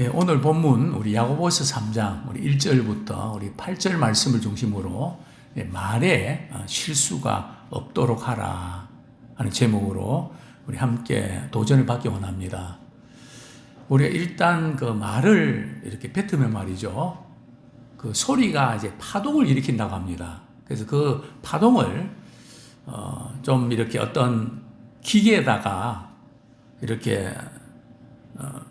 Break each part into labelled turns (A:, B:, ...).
A: 예, 오늘 본문 우리 야고보서 3장 우리 1절부터 우리 8절 말씀을 중심으로 예, 말에 어, 실수가 없도록 하라 하는 제목으로 우리 함께 도전을 받기 원합니다. 우리가 일단 그 말을 이렇게 뱉으면 말이죠. 그 소리가 이제 파동을 일으킨다고 합니다. 그래서 그 파동을 어, 좀 이렇게 어떤 기계에다가 이렇게 어,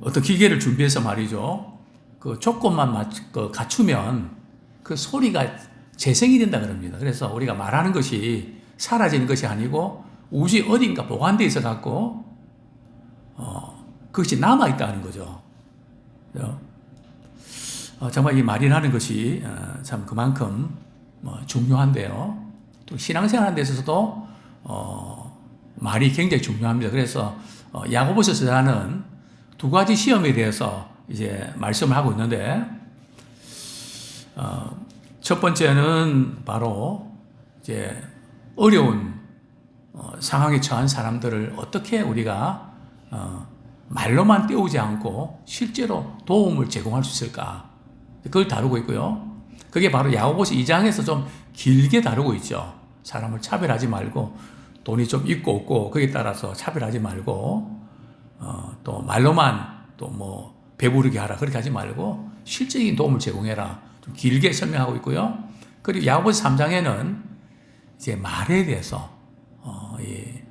A: 어떤 기계를 준비해서 말이죠. 그 조건만 맞, 그 갖추면 그 소리가 재생이 된다 그럽니다. 그래서 우리가 말하는 것이 사라지는 것이 아니고 우주 어딘가 보관되어 있어 갖고 어, 그것이 남아 있다는 거죠. 어, 정말 이 말이라는 것이 어, 참 그만큼 뭐 중요한데요. 또 신앙생활하는 데 있어서도 어, 말이 굉장히 중요합니다. 그래서 어, 야고보서 저자는 두 가지 시험에 대해서 이제 말씀을 하고 있는데 어, 첫 번째는 바로 이제 어려운 어, 상황에 처한 사람들을 어떻게 우리가 어, 말로만 띄우지 않고 실제로 도움을 제공할 수 있을까 그걸 다루고 있고요. 그게 바로 야고보서 2장에서 좀 길게 다루고 있죠. 사람을 차별하지 말고 돈이 좀 있고 없고 거기에 따라서 차별하지 말고 어, 또 말로만 또 뭐 배부르게 하라 그렇게 하지 말고 실제적인 도움을 제공해라 좀 길게 설명하고 있고요. 그리고 야고보서 3장에는 이제 말에 대해서 어, 예,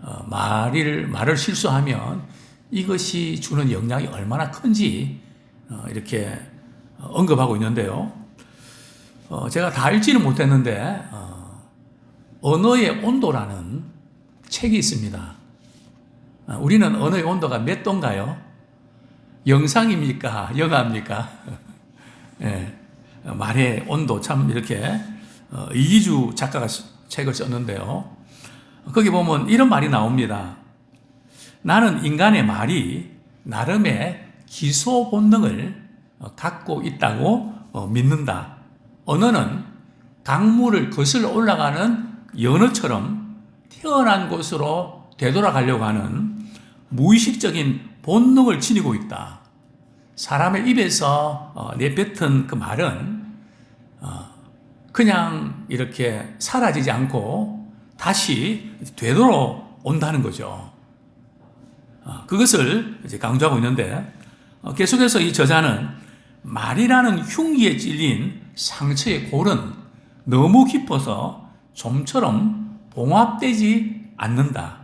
A: 어, 말을 말을 실수하면 이것이 주는 영향이 얼마나 큰지 어, 이렇게 언급하고 있는데요. 어, 제가 다 읽지는 못했는데 어, 언어의 온도라는 책이 있습니다. 아, 우리는 언어의 온도가 몇 도인가요? 영상입니까? 영화입니까? 예, 말의 온도 참 이렇게 어, 이기주 작가가 책을 썼는데요. 거기 보면 이런 말이 나옵니다. 나는 인간의 말이 나름의 기소 본능을 어, 갖고 있다고 어, 믿는다. 언어는 강물을 거슬러 올라가는 연어처럼 태어난 곳으로 되돌아가려고 하는 무의식적인 본능을 지니고 있다. 사람의 입에서 어, 내뱉은 그 말은 어, 그냥 이렇게 사라지지 않고 다시 되돌아온다는 거죠. 어, 그것을 이제 강조하고 있는데 계속해서 이 저자는 말이라는 흉기에 찔린 상처의 골은 너무 깊어서 좀처럼 봉합되지 않는다.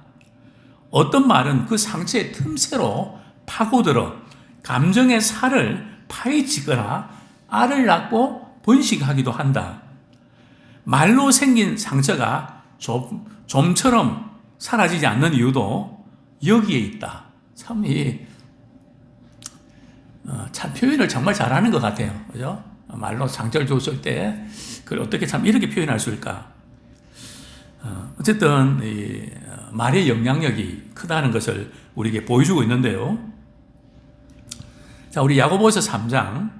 A: 어떤 말은 그 상처의 틈새로 파고들어 감정의 살을 파헤치거나 알을 낳고 번식하기도 한다. 말로 생긴 상처가 좀, 좀처럼 사라지지 않는 이유도 여기에 있다. 참, 이, 어, 참 표현을 정말 잘하는 것 같아요. 그죠? 말로 상처를 줬을 때, 그걸 어떻게 참 이렇게 표현할 수 있을까? 어, 어쨌든, 이, 말의 영향력이 크다는 것을 우리에게 보여주고 있는데요. 자, 우리 야고보서 3장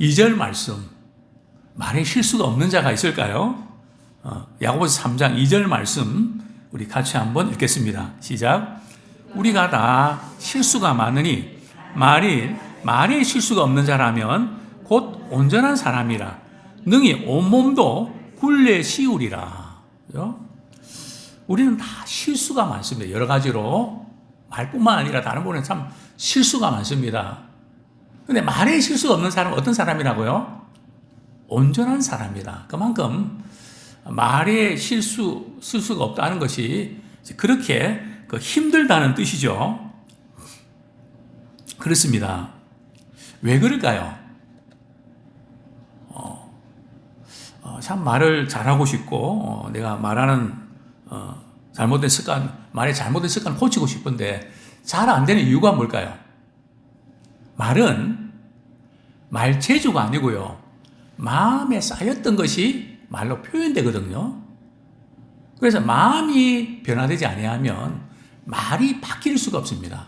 A: 2절 말씀. 말에 실수가 없는 자가 있을까요? 어, 야고보서 3장 2절 말씀 우리 같이 한번 읽겠습니다. 시작. 우리가 다 실수가 많으니 말이 말에 실수가 없는 자라면 곧 온전한 사람이라 능히 온 몸도 굴레 씌우리라. 그죠? 우리는 다 실수가 많습니다. 여러 가지로. 말뿐만 아니라 다른 분은 참 실수가 많습니다. 근데 말에 실수가 없는 사람은 어떤 사람이라고요? 온전한 사람이다. 그만큼 말에 실수, 실수가 없다는 것이 그렇게 그 힘들다는 뜻이죠. 그렇습니다. 왜 그럴까요? 참 말을 잘하고 싶고 어, 내가 말하는 어, 잘못된 습관, 말의 잘못된 습관을 고치고 싶은데 잘 안 되는 이유가 뭘까요? 말은 말 재주가 아니고요. 마음에 쌓였던 것이 말로 표현되거든요. 그래서 마음이 변화되지 아니하면 말이 바뀔 수가 없습니다.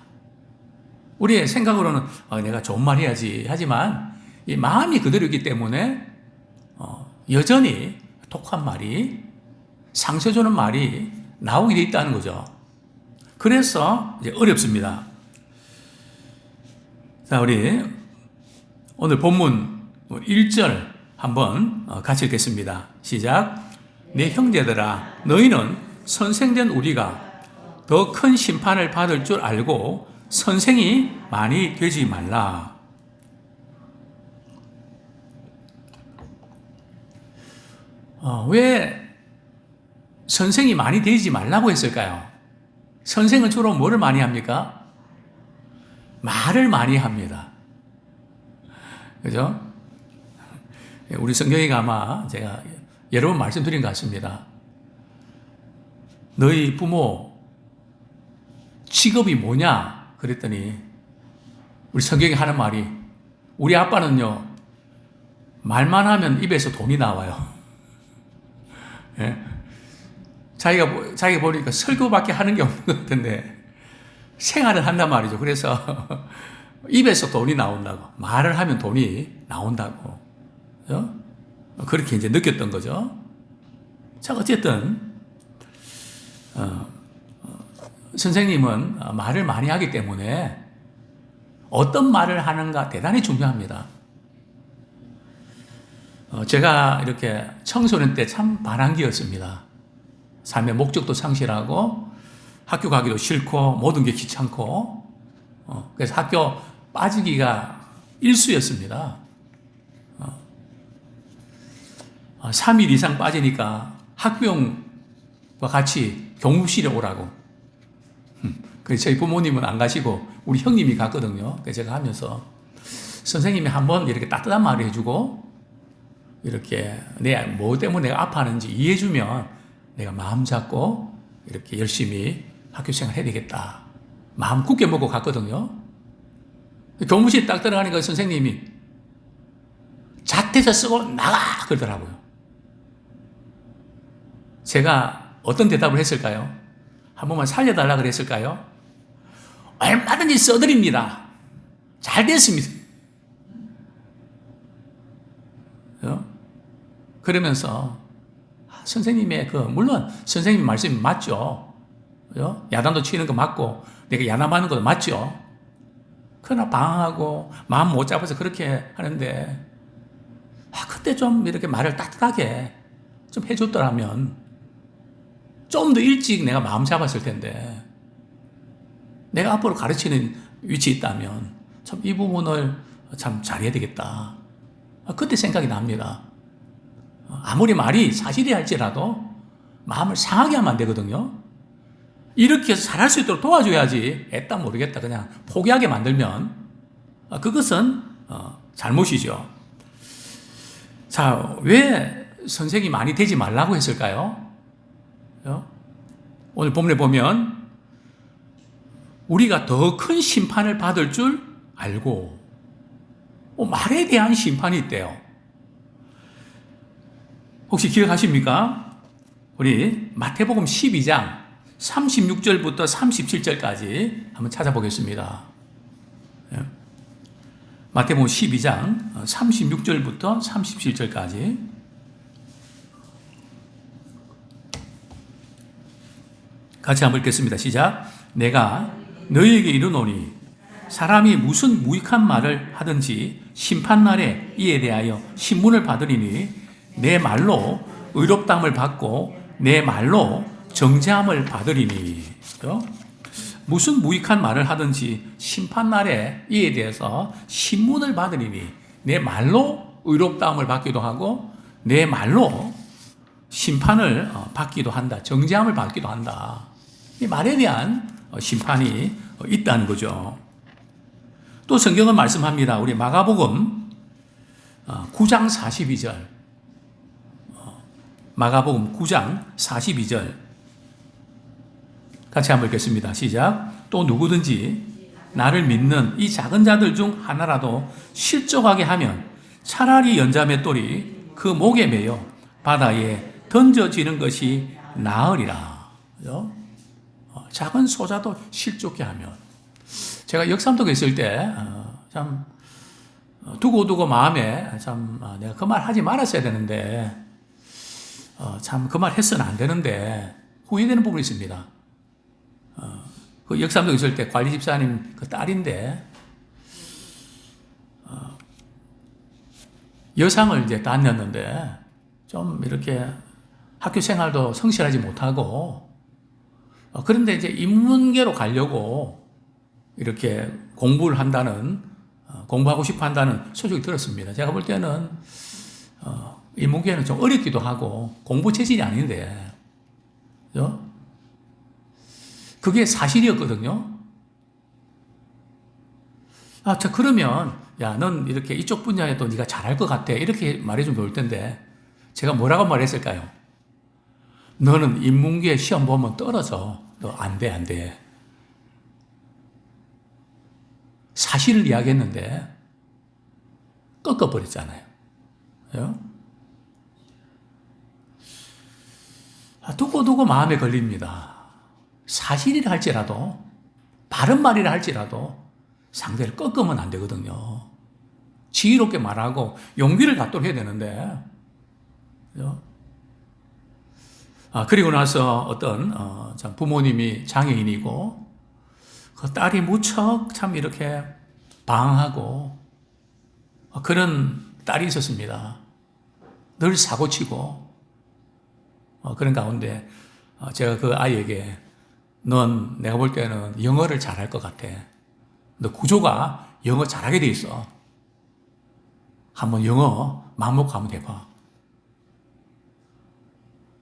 A: 우리의 생각으로는 어, 내가 좋은 말 해야지 하지만 이 마음이 그대로이기 때문에 어, 여전히 독한 말이 상처 주는 말이 나오게 돼 있다는 거죠. 그래서 이제 어렵습니다. 자, 우리 오늘 본문 1절 한번 어, 같이 읽겠습니다. 시작. 내 형제들아, 너희는 선생된 우리가 더 큰 심판을 받을 줄 알고 선생이 많이 되지 말라. 어, 왜 선생이 많이 되지 말라고 했을까요? 선생은 주로 뭐를 많이 합니까? 말을 많이 합니다. 그죠? 우리 성경이가 아마 제가 여러 번 말씀드린 것 같습니다. 너희 부모 직업이 뭐냐? 그랬더니 우리 성경이 하는 말이 우리 아빠는요 말만 하면 입에서 돈이 나와요. 예? 자기가 보- 자기가 보니까 설교밖에 하는 게 없는 것 같은데 생활을 한단 말이죠. 그래서 입에서 돈이 나온다고 말을 하면 돈이 나온다고 그죠? 그렇게 이제 느꼈던 거죠. 자 어쨌든 어, 어, 선생님은 어, 말을 많이 하기 때문에 어떤 말을 하는가 대단히 중요합니다. 어, 제가 이렇게 청소년 때 참 반항기였습니다. 삶의 목적도 상실하고 학교 가기도 싫고 모든 게 귀찮고 어, 그래서 학교 빠지기가 일수였습니다. 어, 3일 이상 빠지니까 학부형과 같이 교무실에 오라고. 음, 그래서 저희 부모님은 안 가시고 우리 형님이 갔거든요. 그래서 제가 하면서 선생님이 한번 이렇게 따뜻한 말을 해주고 이렇게 내 뭐 때문에 내가 아파하는지 이해해주면 내가 마음 잡고 이렇게 열심히 학교 생활 해야 되겠다. 마음 굳게 먹고 갔거든요. 교무실 딱 들어가니까 선생님이 자퇴서 쓰고 나가! 그러더라고요. 제가 어떤 대답을 했을까요? 한 번만 살려달라 그랬을까요? 얼마든지 써드립니다. 잘 됐습니다. 그러면서 선생님의 그 물론 선생님 말씀이 맞죠. 그죠? 야단도 치는 거 맞고 내가 야단하는 것도 맞죠. 그러나 방황하고 마음 못 잡아서 그렇게 하는데 아, 그때 좀 이렇게 말을 따뜻하게 좀 해줬더라면 좀 더 일찍 내가 마음 잡았을 텐데 내가 앞으로 가르치는 위치에 있다면 참 이 부분을 참 잘해야 되겠다. 아, 그때 생각이 납니다. 아무리 말이 사실이 할지라도 마음을 상하게 하면 안 되거든요. 이렇게 잘할 수 있도록 도와줘야지 애따 모르겠다 그냥 포기하게 만들면 아, 그것은 어, 잘못이죠. 자, 왜 선생이 많이 되지 말라고 했을까요? 어? 오늘 본문에 보면 우리가 더 큰 심판을 받을 줄 알고 어, 말에 대한 심판이 있대요. 혹시 기억하십니까? 우리 마태복음 12장 36절부터 37절까지 한번 찾아보겠습니다. 예. 마태복음 12장 36절부터 37절까지 같이 한번 읽겠습니다. 시작. 내가 너희에게 이르노니 사람이 무슨 무익한 말을 하든지 심판날에 이에 대하여 신문을 받으리니 내 말로 의롭담을 받고 내 말로 정죄함을 받으리니 그죠? 무슨 무익한 말을 하든지 심판 날에 이에 대해서 신문을 받으리니 내 말로 의롭다함을 받기도 하고 내 말로 심판을 어, 받기도 한다. 정죄함을 받기도 한다. 이 말에 대한 어, 심판이 어, 있다는 거죠. 또 성경은 말씀합니다. 우리 마가복음 9장 42절. 마가복음 9장 42절. 같이 한번 읽겠습니다. 시작. 또 누구든지 나를 믿는 이 작은 자들 중 하나라도 실족하게 하면 차라리 연자맷돌이 그 목에 매여 바다에 던져지는 것이 나으리라. 그죠? 어, 작은 소자도 실족게 하면 제가 역삼동에 있을 때참 어, 두고 두고 마음에 참 아, 내가 그 말 하지 말았어야 되는데 참 그말 했으면 안 되는데 후회되는 부분이 있습니다. 그 역삼동 있을 때 관리 집사님 그 딸인데 어, 여상을 이제 다녔는데 좀 이렇게 학교 생활도 성실하지 못하고 어, 그런데 이제 인문계로 가려고 이렇게 공부를 한다는 어, 공부하고 싶어 한다는 소식이 들었습니다. 제가 볼 때는 어, 인문계는 좀 어렵기도 하고 공부 체질이 아닌데 그죠? 그게 사실이었거든요. 아, 자 그러면 야, 넌 이렇게 이쪽 분야에도 네가 잘할 것 같아. 이렇게 말해주면 좋을 텐데 제가 뭐라고 말했을까요? 너는 인문계 시험 보면 떨어져. 너 안 돼, 안 돼. 사실을 이야기했는데 꺾어버렸잖아요. 그죠? 아, 두고두고 마음에 걸립니다. 사실이라 할지라도, 바른 말이라 할지라도 상대를 꺾으면 안 되거든요. 지혜롭게 말하고 용기를 갖도록 해야 되는데, 그죠? 아, 그리고 나서 어떤, 어, 참 부모님이 장애인이고, 그 딸이 무척 참 이렇게 방황하고, 어, 그런 딸이 있었습니다. 늘 사고치고, 어, 그런 가운데, 어, 제가 그 아이에게, 넌 내가 볼 때는 영어를 잘할 것 같아. 너 구조가 영어 잘하게 돼 있어. 한번 영어 마음 먹고 한번 해봐.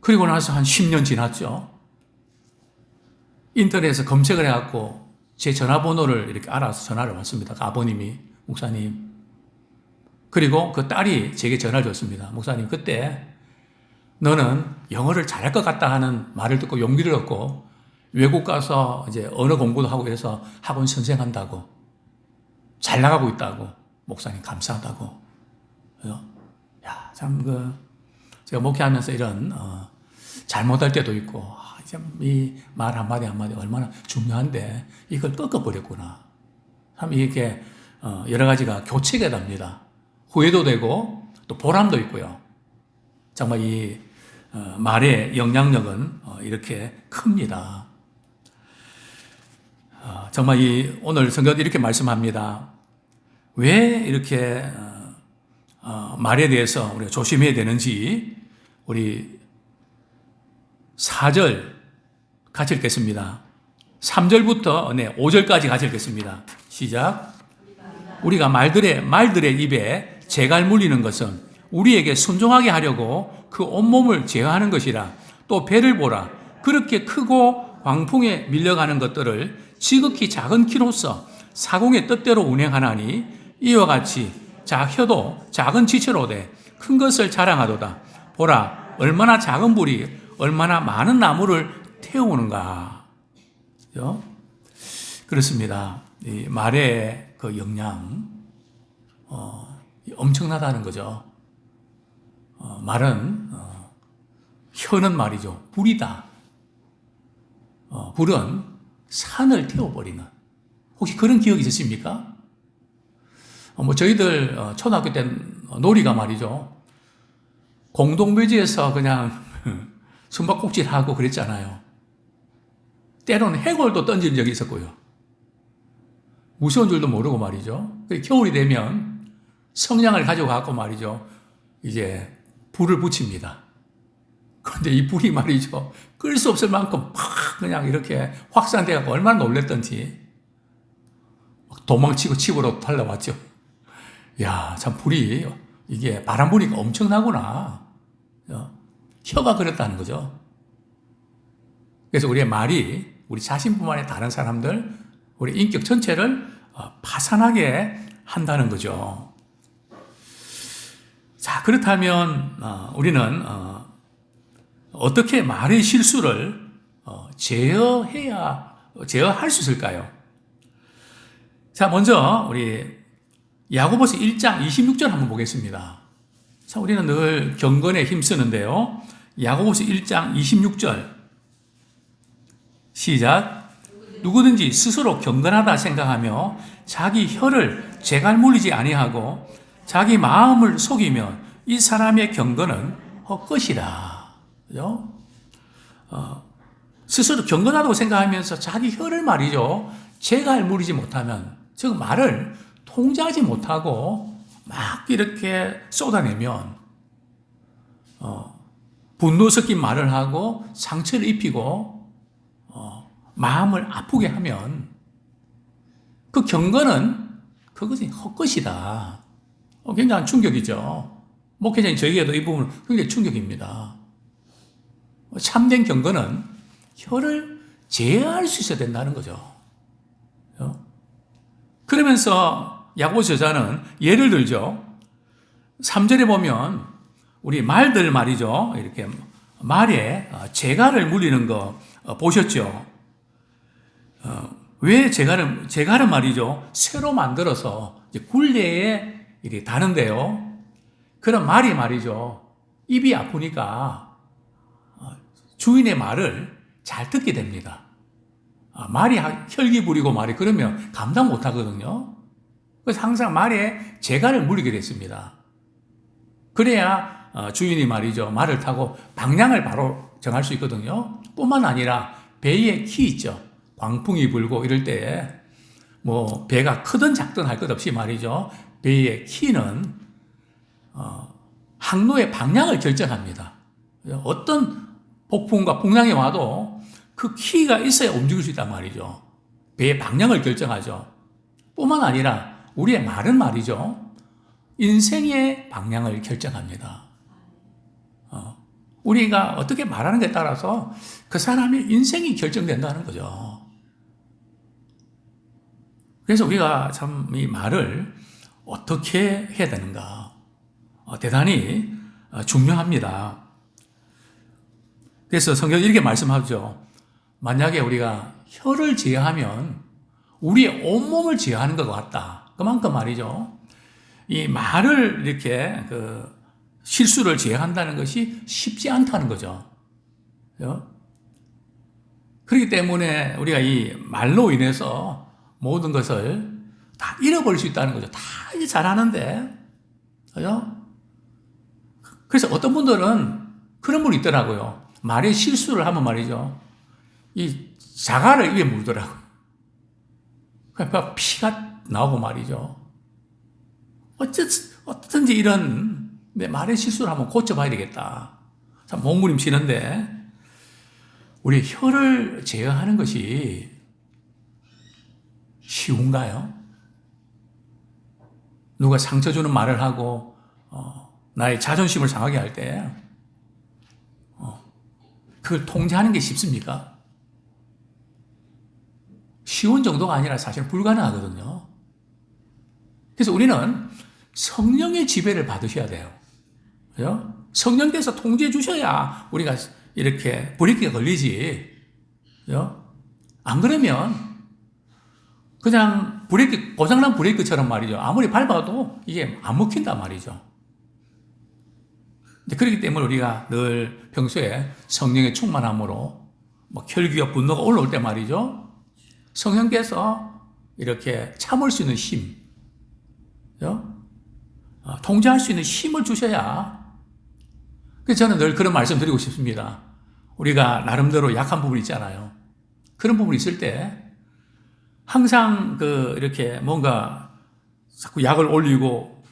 A: 그리고 나서 한 10년 지났죠. 인터넷에서 검색을 해갖고 제 전화번호를 이렇게 알아서 전화를 왔습니다. 그 아버님이, 목사님. 그리고 그 딸이 제게 전화를 줬습니다. 목사님, 그때 너는 영어를 잘할 것 같다 하는 말을 듣고 용기를 얻고 외국 가서 이제 언어 공부도 하고 해서 학원 선생한다고 잘 나가고 있다고 목사님 감사하다고. 그래서 야참그 제가 목회하면서 이런 어, 잘못할 때도 있고 아, 이말 한마디 한마디 얼마나 중요한데 이걸 꺾어버렸구나. 참 이게 어, 여러 가지가 교체가 됩니다. 후회도 되고 또 보람도 있고요. 정말 이 어, 말의 영향력은 어, 이렇게 큽니다. 어, 정말 이 오늘 성경 이렇게 말씀합니다. 왜 이렇게 어, 어, 말에 대해서 우리가 조심해야 되는지 우리 4절 같이 읽겠습니다. 3절부터 네, 5절까지 같이 읽겠습니다. 시작. 우리가 말들의 말들의 입에 재갈 물리는 것은 우리에게 순종하게 하려고 그 온몸을 제어하는 것이라 또 배를 보라. 그렇게 크고 광풍에 밀려가는 것들을 지극히 작은 키로서 사공의 뜻대로 운행하나니 이와 같이 자혀도 작은 지체로 돼큰 것을 자랑하도다. 보라 얼마나 작은 불이 얼마나 많은 나무를 태우는가. 그죠? 그렇습니다. 이 말의 그 영향 어, 엄청나다는 거죠. 어, 말은 어, 혀는 말이죠. 불이다. 어, 불은 산을 태워버리는. 혹시 그런 기억 있으십니까? 어, 뭐 저희들 어, 초등학교 때 놀이가 말이죠. 공동묘지에서 그냥 숨바꼭질하고 그랬잖아요. 때로는 해골도 던진 적이 있었고요. 무서운 줄도 모르고 말이죠. 겨울이 되면 성냥을 가져가고 말이죠. 이제 불을 붙입니다. 그런데 이 불이 말이죠. 끌 수 없을 만큼 팍 그냥 이렇게 확산돼갖고 얼마나 놀랬던지 도망치고 집으로 달려왔죠. 야, 참 불이 이게 바람 부니까 엄청나구나. 어? 혀가 그랬다는 거죠. 그래서 우리의 말이 우리 자신뿐만 아니라 다른 사람들, 우리 인격 전체를 어, 파산하게 한다는 거죠. 자, 그렇다면 어, 우리는 어, 떻게 말의 실수를 어, 제어해야 제어할 수 있을까요? 자, 먼저 우리 야고보서 1장 26절 한번 보겠습니다. 자, 우리는 늘 경건에 힘쓰는데요. 야고보서 1장 26절 시작 누구든지 스스로 경건하다 생각하며 자기 혀를 재갈 물리지 아니하고 자기 마음을 속이면 이 사람의 경건은 헛것이다. 그죠? 어, 스스로 경건하다고 생각하면서 자기 혀를 말이죠. 제갈 물이지 못하면, 즉 말을 통제하지 못하고 막 이렇게 쏟아내면, 어, 분노 섞인 말을 하고 상처를 입히고, 어, 마음을 아프게 하면, 그 경건은 그것이 헛것이다. 어, 굉장한 충격이죠. 목회자인 저에게도 이 부분은 굉장히 충격입니다. 참된 경건은 혀를 제어할 수 있어야 된다는 거죠. 어? 그러면서 야고 저자는 예를 들죠. 3절에 보면 우리 말들 말이죠. 이렇게 말에 재갈을 물리는 거 어, 보셨죠? 어, 왜 재갈을, 재갈은 말이죠. 새로 만들어서 굴레에 이렇게 다는데요. 그런 말이 말이죠. 입이 아프니까 어, 주인의 말을 잘 듣게 됩니다. 아, 말이 혈기 부리고 말이 그러면 감당 못 하거든요. 그래서 항상 말에 재갈을 물리게 됐습니다. 그래야 어, 주인이 말이죠. 말을 타고 방향을 바로 정할 수 있거든요. 뿐만 아니라 배에 키 있죠. 광풍이 불고 이럴 때뭐 배가 크든 작든 할 것 없이 말이죠. 배의 키는 어, 항로의 방향을 결정합니다. 어떤 폭풍과 풍랑이 와도 그 키가 있어야 움직일 수 있단 말이죠. 배의 방향을 결정하죠. 뿐만 아니라 우리의 말은 말이죠. 인생의 방향을 결정합니다. 어, 우리가 어떻게 말하는 데 따라서 그 사람의 인생이 결정된다는 거죠. 그래서 우리가 참 이 말을 어떻게 해야 되는가. 어, 대단히 어, 중요합니다. 그래서 성경이 이렇게 말씀하죠. 만약에 우리가 혀를 제어하면 우리의 온몸을 제어하는 것 같다. 그만큼 말이죠. 이 말을 이렇게 그 실수를 제어한다는 것이 쉽지 않다는 거죠. 그렇기 때문에 우리가 이 말로 인해서 모든 것을 다 잃어버릴 수 있다는 거죠. 다 이제 잘하는데. 그죠? 그래서 어떤 분들은 그런 분이 있더라고요. 말에 실수를 하면 말이죠. 이 자갈을 입에 물더라고요. 그러니까 피가 나오고 말이죠. 어쨌, 어떻든지 이런 내 말의 실수를 한번 고쳐봐야 되겠다. 참 몸부림치는데 우리 혀를 제어하는 것이 쉬운가요? 누가 상처 주는 말을 하고 어, 나의 자존심을 상하게 할 때 어, 그걸 통제하는 게 쉽습니까? 쉬운 정도가 아니라 사실 불가능하거든요. 그래서 우리는 성령의 지배를 받으셔야 돼요. 그죠? 성령께서 통제해 주셔야 우리가 이렇게 브레이크가 걸리지. 그죠? 안 그러면 그냥 브레이크, 고장난 브레이크처럼 말이죠. 아무리 밟아도 이게 안 먹힌단 말이죠. 그렇기 때문에 우리가 늘 평소에 성령의 충만함으로 뭐 혈기와 분노가 올라올 때 말이죠. 성령께서 이렇게 참을 수 있는 힘, 어, 통제할 수 있는 힘을 주셔야. 저는 늘 그런 말씀 드리고 싶습니다. 우리가 나름대로 약한 부분 있잖아요. 그런 부분 있을 때 항상 그 이렇게 뭔가 자꾸 약을 올리고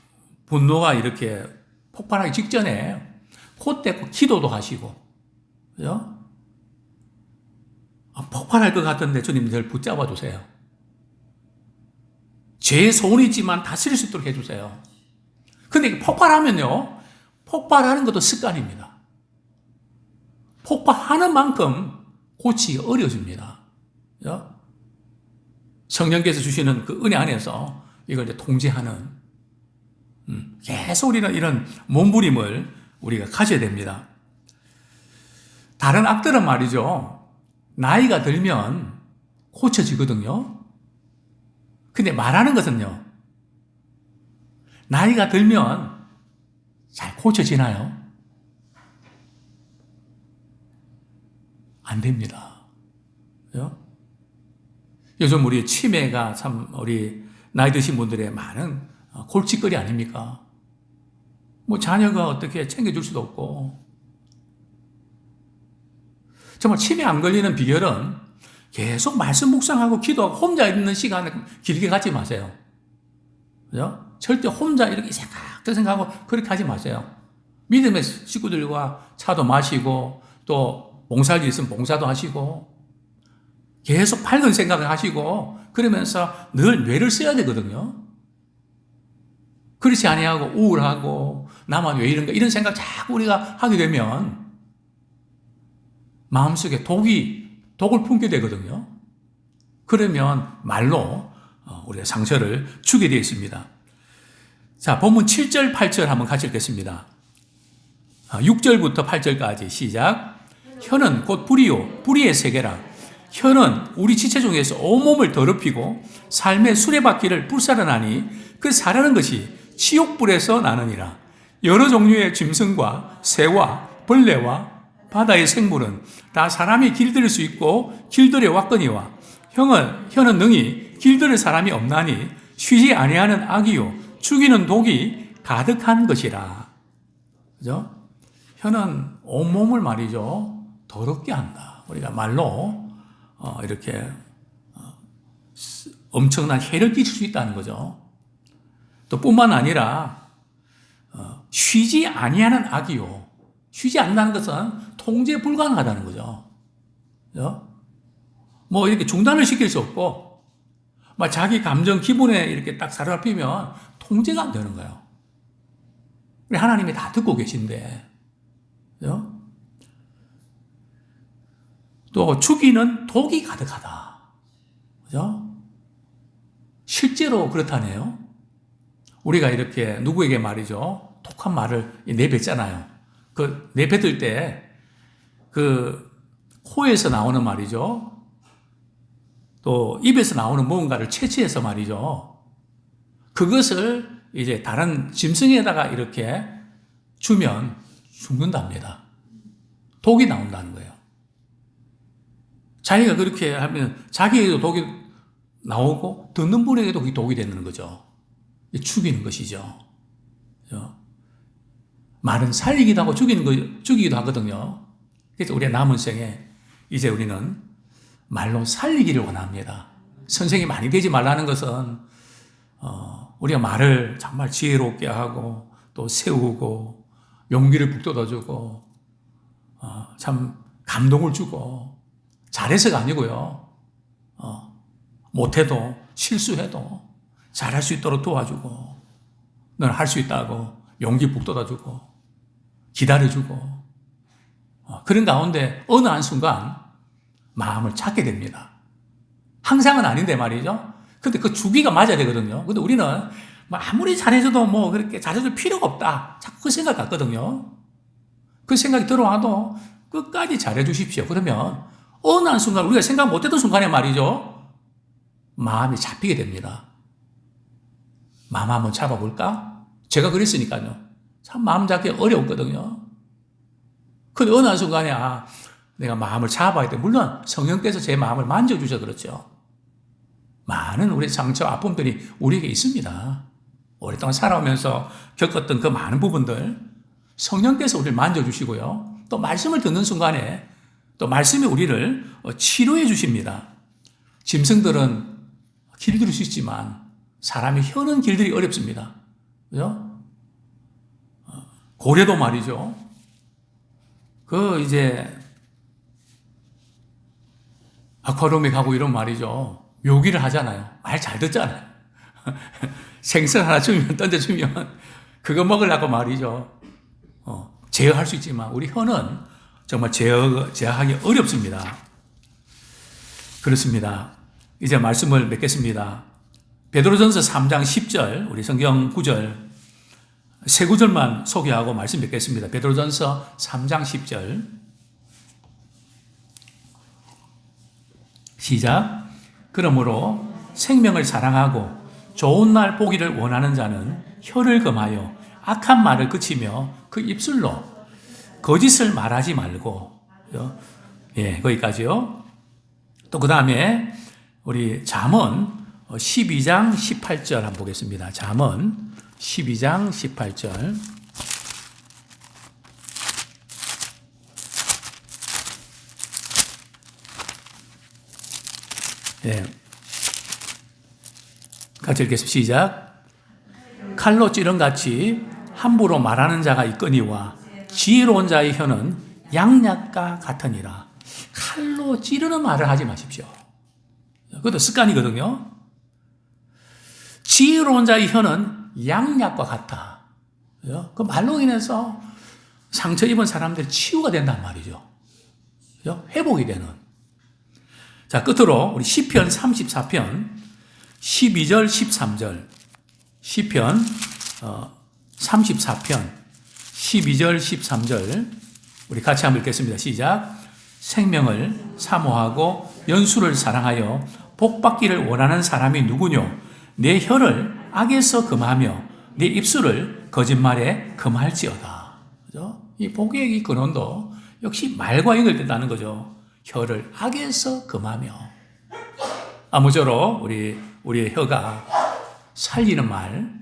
A: 분노가 이렇게 폭발하기 직전에 그때 꼭 기도도 하시고, 그죠? 아, 폭발할 것 같은데 주님 늘 붙잡아 주세요. 제 소원이지만 다스릴 수 있도록 해주세요. 근데 폭발하면요, 폭발하는 것도 습관입니다. 폭발하는 만큼 고치기 어려집니다. 그죠? 성령께서 주시는 그 은혜 안에서 이걸 이제 통제하는 음, 계속 우리는 이런 몸부림을 우리가 가져야 됩니다. 다른 악들은 말이죠. 나이가 들면 고쳐지거든요. 근데 말하는 것은요. 나이가 들면 잘 고쳐지나요? 안 됩니다. 그죠? 요즘 우리 치매가 참 우리 나이 드신 분들의 많은 골칫거리 아닙니까? 뭐 자녀가 어떻게 챙겨줄 수도 없고. 정말 치매 안 걸리는 비결은 계속 말씀 묵상하고 기도하고 혼자 있는 시간을 길게 갖지 마세요. 그죠? 절대 혼자 이렇게 생각, 저 생각하고 그렇게 하지 마세요. 믿음의 식구들과 차도 마시고 또 봉사할 일 있으면 봉사도 하시고 계속 밝은 생각을 하시고 그러면서 늘 뇌를 써야 되거든요. 그렇지 아니하고 우울하고 나만 왜 이런가 이런 생각 자꾸 우리가 하게 되면 마음속에 독이 독을 품게 되거든요. 그러면 말로 어, 우리가 상처를 주게 되어 있습니다. 자, 본문 7절, 8절 한번 같이 읽겠습니다. 6절부터 8절까지 시작. 혀는 곧 불이요, 불의의 세계라. 혀는 우리 지체 중에서 온몸을 더럽히고 삶의 수레바퀴를 불살아나니 그 사라는 것이 치욕불에서 나느니라. 여러 종류의 짐승과 새와 벌레와 바다의 생물은 다 사람이 길들일 수 있고 길들여 왔거니와 형은 혀는 능히 길들일 사람이 없나니 쉬지 아니하는 악이요 죽이는 독이 가득한 것이라. 그죠? 혀는 온몸을 말이죠. 더럽게 한다. 우리가 말로 어, 이렇게 어, 엄청난 해를 끼칠 수 있다는 거죠. 또 뿐만 아니라 어, 쉬지 아니하는 악이요. 쉬지 않는다는 것은 통제 불가능하다는 거죠. 그죠? 뭐 이렇게 중단을 시킬 수 없고, 막 자기 감정 기분에 이렇게 딱 사로잡히면 통제가 안 되는 거예요. 하나님이 다 듣고 계신데, 그죠? 또 죽이는 독이 가득하다. 그죠? 실제로 그렇다네요. 우리가 이렇게 누구에게 말이죠. 독한 말을 내뱉잖아요. 그 내뱉을 때 그 코에서 나오는 말이죠. 또 입에서 나오는 무언가를 채취해서 말이죠. 그것을 이제 다른 짐승에다가 이렇게 주면 죽는답니다. 독이 나온다는 거예요. 자기가 그렇게 하면 자기에게도 독이 나오고 듣는 분에게도 그게 독이 되는 거죠. 죽이는 것이죠. 말은 살리기도 하고 죽이는 거, 죽이기도 하거든요. 그래서 우리의 남은 생에 이제 우리는 말로 살리기를 원합니다. 선생이 많이 되지 말라는 것은, 어, 우리가 말을 정말 지혜롭게 하고, 또 세우고, 용기를 북돋아주고, 어, 참 감동을 주고, 잘해서가 아니고요. 어, 못해도, 실수해도, 잘할 수 있도록 도와주고, 넌 할 수 있다고 용기 북돋아주고, 기다려주고, 어, 그런 가운데 어느 한순간 마음을 찾게 됩니다. 항상은 아닌데 말이죠. 근데 그 주기가 맞아야 되거든요. 근데 우리는 뭐 아무리 잘해줘도 뭐 그렇게 잘해줄 필요가 없다. 자꾸 그 생각 같거든요. 그 생각이 들어와도 끝까지 잘해주십시오. 그러면 어느 한 순간 우리가 생각 못했던 순간에 말이죠. 마음이 잡히게 됩니다. 마음 한번 잡아볼까? 제가 그랬으니까요. 참 마음 잡기 어려웠거든요. 근데 어느 한 순간에, 아, 내가 마음을 잡아야 돼. 물론 성령께서 제 마음을 만져주셔 그렇죠. 많은 우리 상처, 아픔들이 우리에게 있습니다. 오랫동안 살아오면서 겪었던 그 많은 부분들, 성령께서 우리를 만져주시고요. 또 말씀을 듣는 순간에 또 말씀이 우리를 치료해 주십니다. 짐승들은 길들일 수 있지만 사람이 혀는 길들이 어렵습니다. 그죠? 고래도 말이죠. 그 이제 아쿠아리움에 가고 이런 말이죠. 묘기를 하잖아요. 말 잘 듣잖아요. 생선 하나 주면 던져주면 그거 먹으려고 말이죠. 어, 제어할 수 있지만 우리 혀는 정말 제어, 제어하기 어렵습니다. 그렇습니다. 이제 말씀을 맺겠습니다. 베드로전서 3장 10절 우리 성경 9절 세 구절만 소개하고 말씀 뵙겠습니다. 베드로전서 3장 10절 시작 그러므로 생명을 사랑하고 좋은 날 보기를 원하는 자는 혀를 금하여 악한 말을 그치며 그 입술로 거짓을 말하지 말고 예 거기까지요. 또 그 다음에 우리 잠언 12장 18절 한번 보겠습니다. 잠언 12장 18절. 예. 같이 읽겠습니다. 시작. 칼로 찌른 같이 함부로 말하는 자가 있거니와 지혜로운 자의 혀는 양약과 같으니라. 칼로 찌르는 말을 하지 마십시오. 그것도 습관이거든요. 지혜로운 자의 혀는 양약과 같아. 그 말로 인해서 상처 입은 사람들 치유가 된단 말이죠. 회복이 되는. 자, 끝으로 우리 시편 34편 12절 13절 시편 어, 34편 12절 13절 우리 같이 한번 읽겠습니다. 시작. 생명을 사모하고 연수를 사랑하여 복받기를 원하는 사람이 누구뇨? 내 혀를 악에서 금하며 내 입술을 거짓말에 금할지어다. 그죠? 이 복의 이 근원도 역시 말과 연결된다는 거죠. 혀를 악에서 금하며 아무쪼록 우리 우리의 혀가 살리는 말,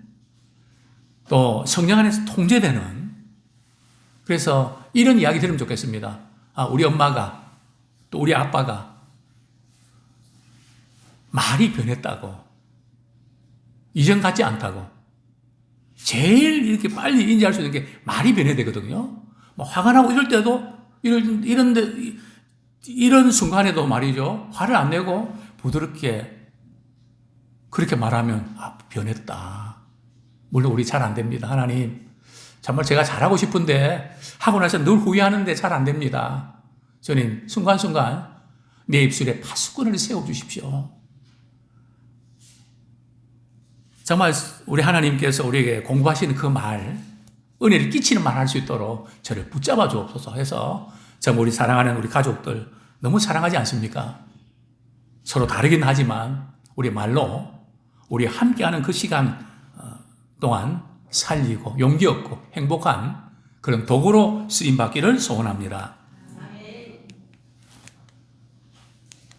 A: 또 성령 안에서 통제되는 그래서 이런 이야기 들으면 좋겠습니다. 아, 우리 엄마가 또 우리 아빠가 말이 변했다고 이전 같지 않다고 제일 이렇게 빨리 인지할 수 있는 게 말이 변해야 되거든요. 뭐 화가 나고 이럴 때도 이런 이런 데 이런 순간에도 말이죠. 화를 안 내고 부드럽게 그렇게 말하면 아, 변했다. 물론 우리 잘 안 됩니다. 하나님 정말 제가 잘하고 싶은데 하고 나서 늘 후회하는데 잘 안 됩니다. 주님 순간순간 내 입술에 파수꾼을 세워 주십시오. 정말 우리 하나님께서 우리에게 공부하시는 그 말, 은혜를 끼치는 말 할 수 있도록 저를 붙잡아 주옵소서 해서 정말 우리 사랑하는 우리 가족들 너무 사랑하지 않습니까? 서로 다르긴 하지만 우리 말로 우리 함께하는 그 시간 어, 동안 살리고 용기 얻고 행복한 그런 도구로 쓰임 받기를 소원합니다.